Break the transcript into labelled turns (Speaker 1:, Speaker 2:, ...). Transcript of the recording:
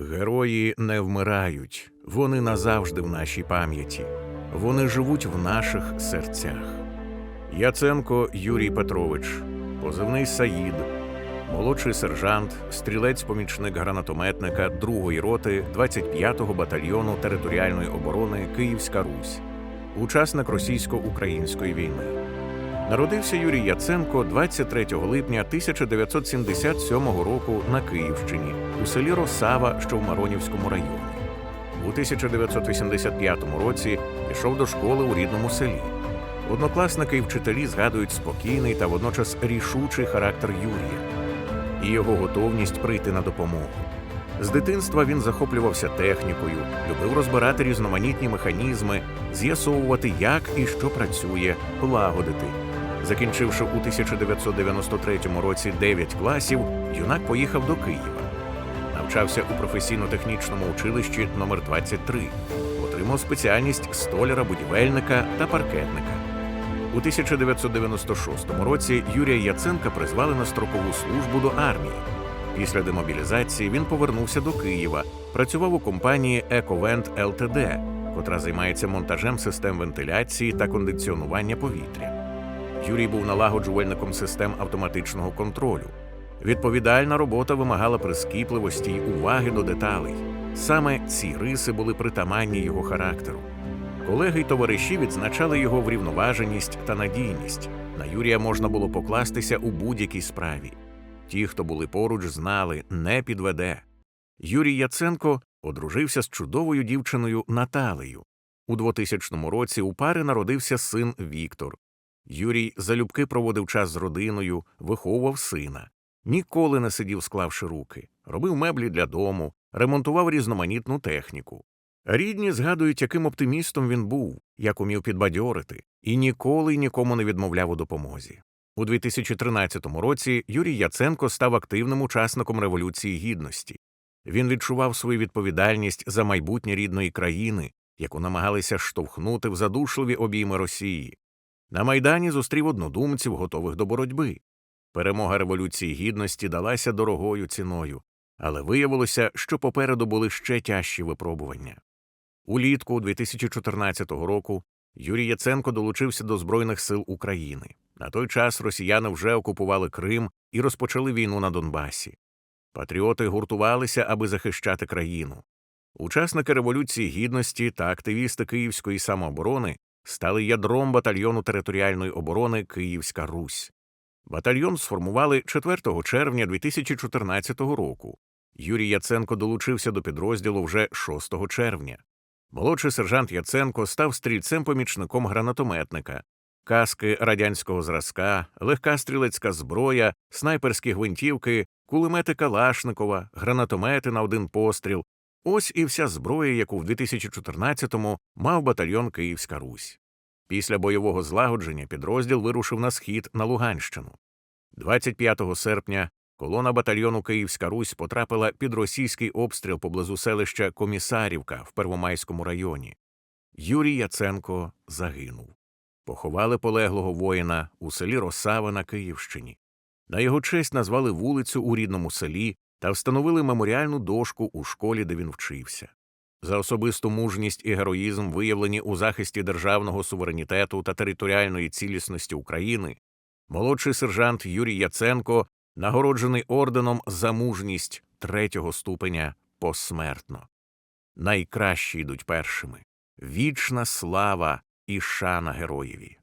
Speaker 1: Герої не вмирають, вони назавжди в нашій пам'яті, вони живуть в наших серцях. Яценко Юрій Петрович, позивний Саїд, молодший сержант, стрілець-помічник гранатометника 2-ї роти 25-го батальйону територіальної оборони Київська Русь, учасник російсько-української війни. Народився Юрій Яценко 23 липня 1977 року на Київщині у селі Росава, що в Маронівському районі. У 1985 році пішов до школи у рідному селі. Однокласники і вчителі згадують спокійний та водночас рішучий характер Юрія і його готовність прийти на допомогу. З дитинства він захоплювався технікою, любив розбирати різноманітні механізми, з'ясовувати, як і що працює, лагодити. Закінчивши у 1993 році 9 класів, юнак поїхав до Києва. Навчався у професійно-технічному училищі номер 23 отримав спеціальність столяра-будівельника та паркетника. У 1996 році Юрія Яценка призвали на строкову службу до армії. Після демобілізації він повернувся до Києва, працював у компанії Ековент ЛТД, котра займається монтажем систем вентиляції та кондиціонування повітря. Юрій був налагоджувальником систем автоматичного контролю. Відповідальна робота вимагала прискіпливості й уваги до деталей. Саме ці риси були притаманні його характеру. Колеги й товариші відзначали його врівноваженість та надійність. На Юрія можна було покластися у будь-якій справі. Ті, хто були поруч, знали, не підведе. Юрій Яценко одружився з чудовою дівчиною Наталею. У 2000 році у пари народився син Віктор. Юрій залюбки проводив час з родиною, виховував сина. Ніколи не сидів, склавши руки, робив меблі для дому, ремонтував різноманітну техніку. Рідні згадують, яким оптимістом він був, як умів підбадьорити, і ніколи нікому не відмовляв у допомозі. У 2013 році Юрій Яценко став активним учасником Революції Гідності. Він відчував свою відповідальність за майбутнє рідної країни, яку намагалися штовхнути в задушливі обійми Росії. На Майдані зустрів однодумців, готових до боротьби. Перемога Революції Гідності далася дорогою ціною, але виявилося, що попереду були ще тяжчі випробування. Улітку 2014 року Юрій Яценко долучився до Збройних сил України. На той час росіяни вже окупували Крим і розпочали війну на Донбасі. Патріоти гуртувалися, аби захищати країну. Учасники Революції Гідності та активісти Київської самооборони стали ядром батальйону територіальної оборони Київська Русь. Батальйон сформували 4 червня 2014 року. Юрій Яценко долучився до підрозділу вже 6 червня. Молодший сержант Яценко став стрільцем-помічником гранатометника. Каски радянського зразка, легка стрілецька зброя, снайперські гвинтівки, кулемети Калашникова, гранатомети на один постріл. Ось і вся зброя, яку в 2014-му мав батальйон Київська Русь. Після бойового злагодження підрозділ вирушив на схід на Луганщину. 25 серпня колона батальйону Київська Русь потрапила під російський обстріл поблизу селища Комісарівка в Первомайському районі. Юрій Яценко загинув. Поховали полеглого воїна у селі Росава на Київщині. На його честь назвали вулицю у рідному селі та встановили меморіальну дошку у школі, де він вчився. За особисту мужність і героїзм, виявлені у захисті державного суверенітету та територіальної цілісності України, молодший сержант Юрій Яценко нагороджений орденом за мужність третього ступеня посмертно. Найкращі йдуть першими. Вічна слава і шана героєві.